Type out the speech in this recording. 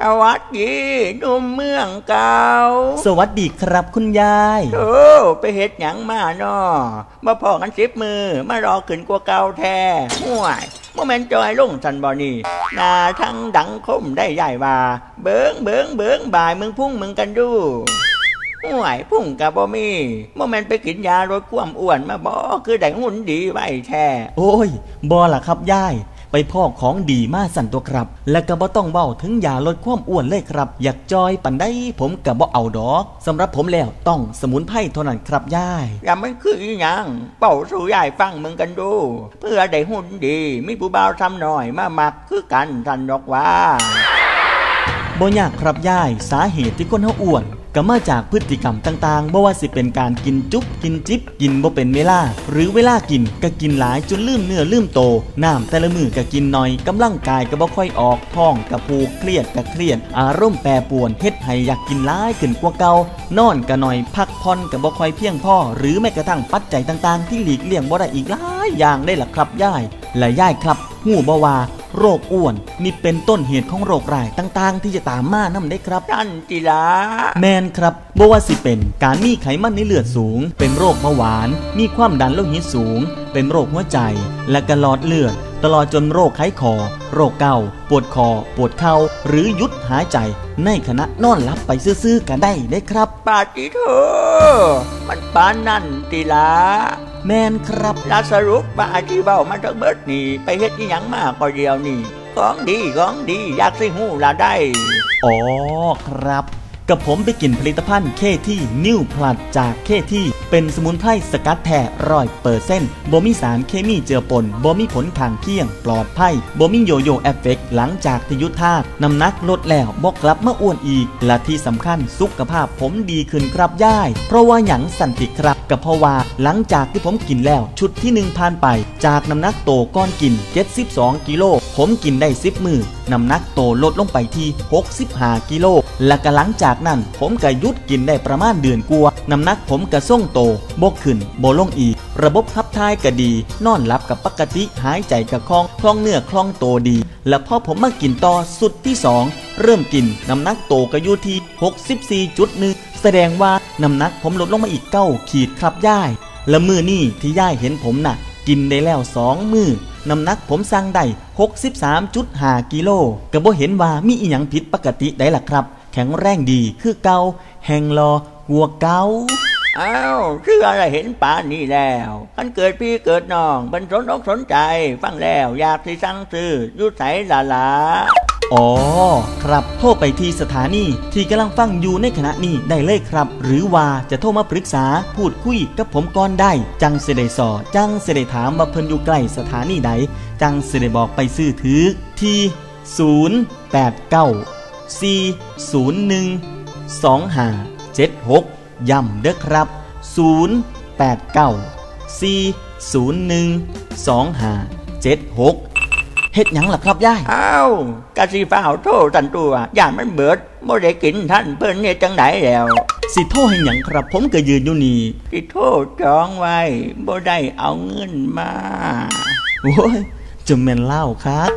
สวัสดีหนุ่มเมืองเก่า สวัสดีครับคุณยาย โอ้ไปเฮ็ดหยังมาเนาะมาพอกันสิบมือ มารอขึ้นกว่าเก่าแท้ห่วยโมเมนต์จอยลงสันบอนี่หนาทั้งดังคมได้ใหญ่ว่าเบิงเบิงเบิงบ่ายมึงพุ่งมึงกันดูห่วยพุ่งกับบ่มีโมเมนต์ไปกินยาลดความอ้วนมาบ่คือได้หุ่นดีไว้แท้โอ้ยบอล่ะครับยาย ไปพ่อของดีมาสั่นตัวครับ และก็บ่ต้องเบ้าถึงยาลดความอ้วนเลยครับ อยากจอยปันได้ผมกับบ่เอาดอกสำหรับผมแล้วต้องสมุนไพรเท่านั้นครับยายอย่ามันคืออีหยังเป่าสู่ยายฟังมึงกันดู เพื่อได้หุ่นดีมีผู้บ่าวทำหน่อยมามักคือกันทันดอกว่าบ่ยากครับยายสาเหตุที่คนเฮาอ้วน ก็มาจากพฤติกรรมต่างๆบ่ว่าสิเป็นการกินจุ๊บกินจิ๊บกินบ่เป็นเวลา หรือเวลากินก็กินหลายจนลืมเนื้อลืมโตน้ำแต่ละมือก็กินน้อยกำลังกายก็บ่ค่อยออกท้องก็ผูกเครียดก็เครียด อารมณ์แปรปรวนเฮ็ดให้อยากกินหลายขึ้นกว่าเก่านอนก็น้อยพักผ่อนก็บ่ค่อยเพียงพอหรือแม้กระทั่งปัจจัยต่างๆ ที่หลีกเลี่ยงบ่ได้อีกหลายอย่างได้ล่ะครับยายและยายครับหูบ่ว่า โรคอ้วนนี่เป็นต้นเหตุของโรคร้ายต่างๆ ที่จะตามมานำได้ครับท่านจิลาแมนครับบ่ว่าสิเป็นการมีไขมันในเลือดสูง เป็นโรคเบาหวาน มีความดันโลหิตสูง เป็นโรคหัวใจ และกระหลอดเลือด ตลอดจนโรคไข้คอ โรคเกาต์ปวดคอ ปวดเข่า หรือหยุดหายใจ ในขณะนอนหลับไปซื่อๆกันได้ได้ครับปาติโทมันปานนั่นจิลาแมนครับลาสรุปว่าที่เบ้ามาทั้งเบิดนี่ไปเฮ็ดอีหยังมาก็เดียวนี่ของดีของดีอยากสิหูละได้ อ๋อครับ กับผมไปกินผลิตภัณฑ์เคที่นิวพลัดจากเคที่ เป็นสมุนไพรสกัดแท้ร้อยเปอร์เซ็นต์บ่มีสารเคมีเจือปนบ่มีผลข้างเคียง ปลอดภัยบ่มีโยโย่เอฟเฟกต์หลังจากที่ยุดทาสน้ำหนักลดแล้วบ่กลับมาอ้วนอีก และที่สำคัญสุขภาพผมดีขึ้นครับย่าย เพราะว่าหยังสันติครับกับเพราะว่าหลังจากที่ผมกินแล้ว ชุดที่หนึ่งผ่านไป จากน้ำหนักโตก้อนกิน 72 กิโล ผมกินได้ 10 มือน้ำหนักโตลดลงไปที่ 65 กิโล และก็หลังจากนั้นผมก็ยุดกินได้ประมาณเดือนกว่าน้ำหนักผมก็ส่งโตบกขึ้นโบลงอีก ระบบขับถ่ายก็ดี นอนหลับกับปกติหายใจกับคล่องคล่องเนื้อคล่องโตดี และพอผมมากินต่อสุดที่ 2 เริ่มกินน้ำหนักโตก็อยู่ที่64.1แสดงว่าน้ำหนักผมลดลงมาอีกเก้าขีดครับย่าย และมือนี่ที่ย่ายเห็นผมน่ะ กินได้แล้วสองมือน้ำหนักผมสั่งได้63.5กิโลก็บ่เห็นว่ามีอีหยังผิดปกติได้ล่ะครับ แข็งแรงดีคือเกาแหงรอกัวเกา อ้าวคืออะไรเห็นป่านนี่แล้วมันเกิดพี่เกิดน้องเป็นสนอกสนใจ ฟังแล้วอยากที่สั่งซื้อยุใสลาลาอ๋อ ครับโทรไปที่สถานีที่กำลังฟังอยู่ในขณะนี้ได้เลยครับ หรือว่าจะโทรมาปรึกษาพูดคุยกับผมก่อนได้ จังเสได็สอจังเสได็ถามว่าเพิ่นอยู่ใกล้สถานีใด จังเสได็บอกไปซื้อถือที่ 089-401-2576 ย้ำเด้อครับ 089-401-2576เฮ็ดหยังล่ะครับยาย อ้าวกะสิฟ้าวโทษทันตัวย่านมันเบิดบ่ได้กินท่านเพิ่นเนี่ยจังไดแล้ว สิโทษให้หยังครับ ผมก็ยืนอยู่นี่ที่โทษจองไว้บ่ได้เอาเงินมา โอ้ยจะแม่นเล่าครับ